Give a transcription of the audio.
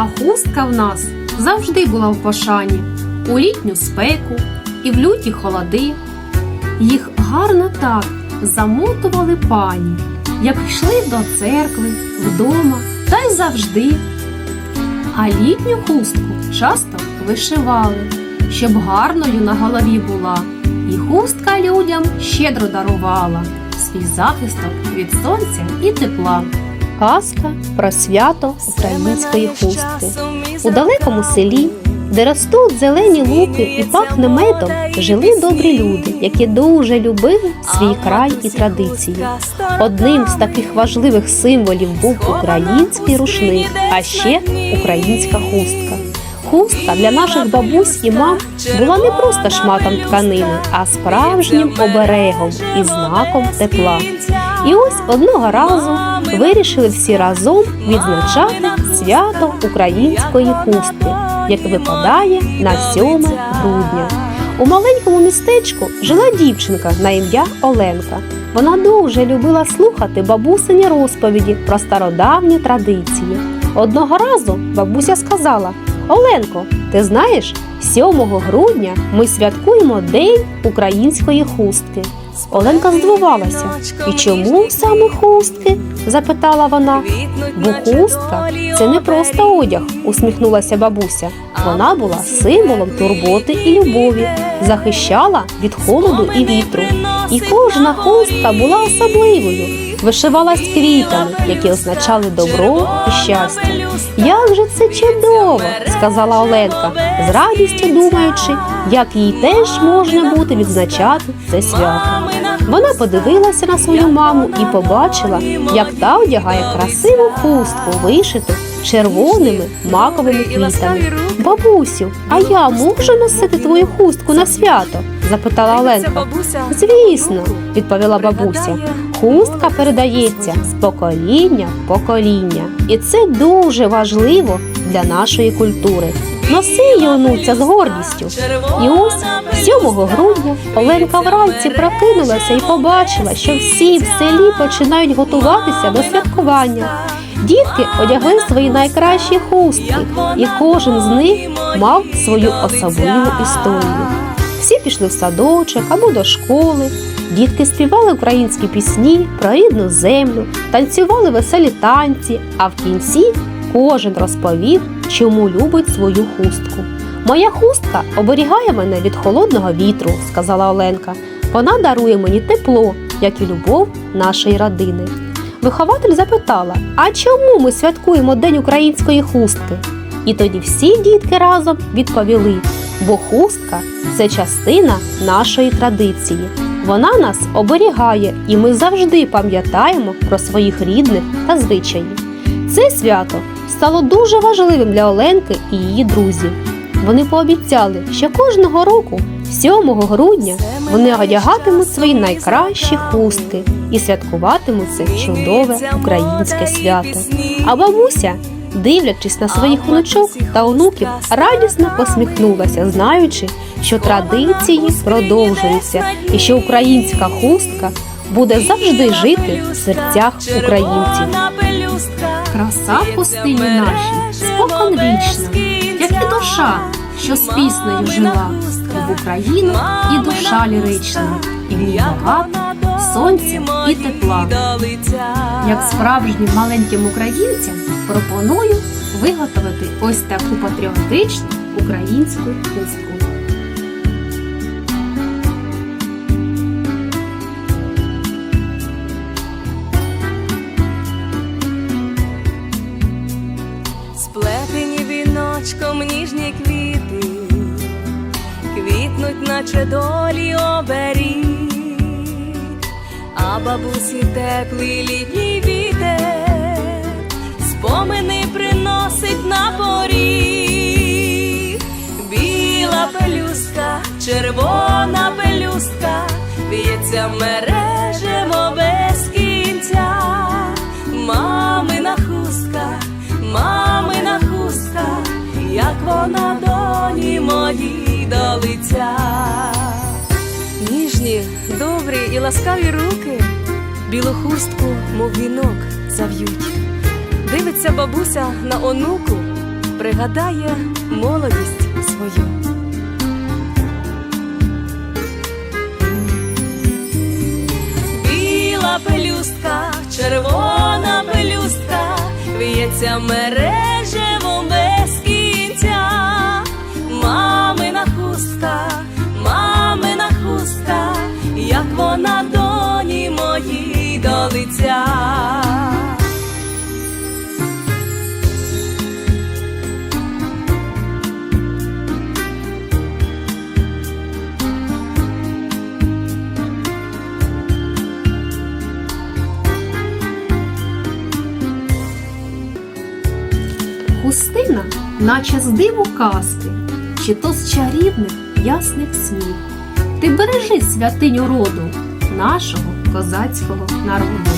А хустка в нас завжди була в пошані у літню спеку і в люті холоди. Їх гарно так замотували пані, як йшли до церкви, вдома та й завжди. А літню хустку часто вишивали, щоб гарною на голові була, і хустка людям щедро дарувала свій захисток від сонця і тепла. Казка про свято української хустки. У далекому селі, де ростуть зелені луки і пахне медом, жили добрі люди, які дуже любили свій край і традиції. Одним з таких важливих символів був український рушник, а ще українська хустка. Хустка для наших бабусь і мам була не просто шматом тканини, а справжнім оберегом і знаком тепла. І ось одного разу вирішили всі разом відзначати свято української хустки, яке випадає на 7 грудня. У маленькому містечку жила дівчинка на ім'я Оленка. Вона дуже любила слухати бабусині розповіді про стародавні традиції. Одного разу бабуся сказала: Оленко, ти знаєш, 7 грудня ми святкуємо День української хустки. Оленка здивувалася. І чому саме хустки? запитала вона. Бо хустка це не просто одяг, усміхнулася бабуся. Вона була символом турботи і любові, захищала від холоду і вітру. І кожна хустка була особливою, вишивалась квітами, які означали добро і щастя. Як же це чудово, сказала Оленка, з радістю думаючи, як їй теж можна буде відзначати це свято. Вона подивилася на свою маму і побачила, як та одягає красиву хустку, вишиту червоними маковими квітами. Бабусю, а я можу носити твою хустку на свято? запитала Оленка. Звісно, відповіла бабуся. Хустка передається з покоління в покоління, і це дуже важливо для нашої культури. Носи її, онуця, з гордістю. І ось 7 грудня Оленка вранці прокинулася і побачила, що всі в селі починають готуватися до святкування. Дітки одягли свої найкращі хустки, і кожен з них мав свою особливу історію. Всі пішли в садочок або до школи. Дітки співали українські пісні про рідну землю, танцювали веселі танці, а в кінці кожен розповів, чому любить свою хустку. Моя хустка оберігає мене від холодного вітру, сказала Оленка. Вона дарує мені тепло, як і любов нашої родини. Вихователь запитала: А чому ми святкуємо День української хустки? І тоді всі дітки разом відповіли: бо хустка це частина нашої традиції. Вона нас оберігає, і ми завжди пам'ятаємо про своїх рідних та звичаї. Це свято стало дуже важливим для Оленки і її друзів. Вони пообіцяли, що кожного року, 7 грудня, вони одягатимуть свої найкращі хустки і святкуватимуть це чудове українське свято. А бабуся, дивлячись на своїх внучок та онуків, радісно посміхнулася, знаючи, що традиції продовжуються і що українська хустка буде завжди жити в серцях українців. Краса в пустині нашій спокон вічна, як і душа, що з піснею жила. В Україну і душа лірична, і в ній багато сонця і тепла. Як справжнім маленьким українцям пропоную виготовити ось таку патріотичну українську хустку. Квітнуть, наче долі оберіг, а бабусі теплий літній вітер, спомини приносить на поріг. Біла пелюстка, червона пелюстка, в'ється мережево без кінця. Мамина хустка, мамина хустка, як вона доні моїй до лиця. Ніжні, добрі і ласкаві руки білу хустку, мов вінок, зав'ють. Дивиться бабуся на онуку, пригадає молодість свою. Біла пелюстка, червона пелюстка, в'ється мережево Хустина, наче з диву казки, чи то з чарівних ясних снів. Ти бережи святиню роду нашого козацького народу.